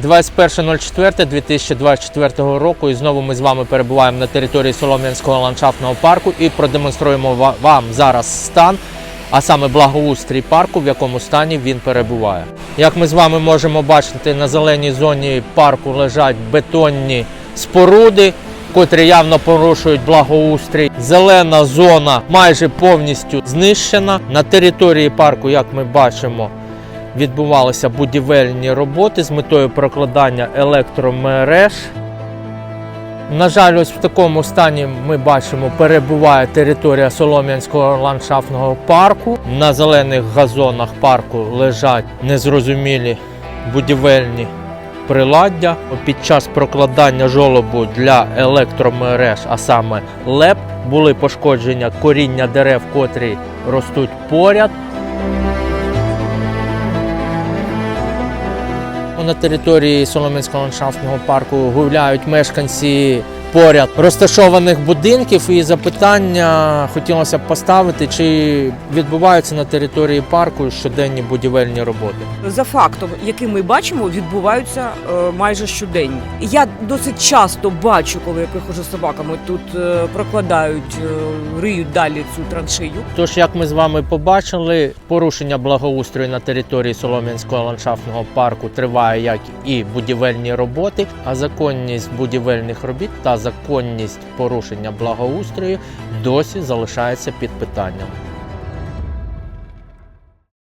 21.04.2024 року і знову ми з вами перебуваємо на території Солом'янського ландшафтного парку і продемонструємо вам зараз стан, а саме благоустрій парку, в якому стані він перебуває. Як ми з вами можемо бачити, на зеленій зоні парку лежать бетонні споруди, котрі явно порушують благоустрій. Зелена зона майже повністю знищена. На території парку, як ми бачимо, відбувалися будівельні роботи з метою прокладання електромереж. На жаль, ось в такому стані ми бачимо, перебуває територія Солом'янського ландшафтного парку. На зелених газонах парку лежать незрозумілі будівельні приладдя. Під час прокладання жолобу для електромереж, а саме ЛЕП, були пошкодження коріння дерев, котрі ростуть поряд. На території Соломенського ландшафтного парку гуляють мешканці поряд розташованих будинків. І запитання хотілося б поставити, чи відбуваються на території парку щоденні будівельні роботи. За фактом, який ми бачимо, відбуваються е, майже щоденні. Я досить часто бачу, коли я приходжу з собаками, тут е, прокладають, е, риють далі цю траншею. Тож, як ми з вами побачили, порушення благоустрою на території Солом'янського ландшафтного парку триває як і будівельні роботи, а законність будівельних робіт та законність порушення благоустрою досі залишається під питанням.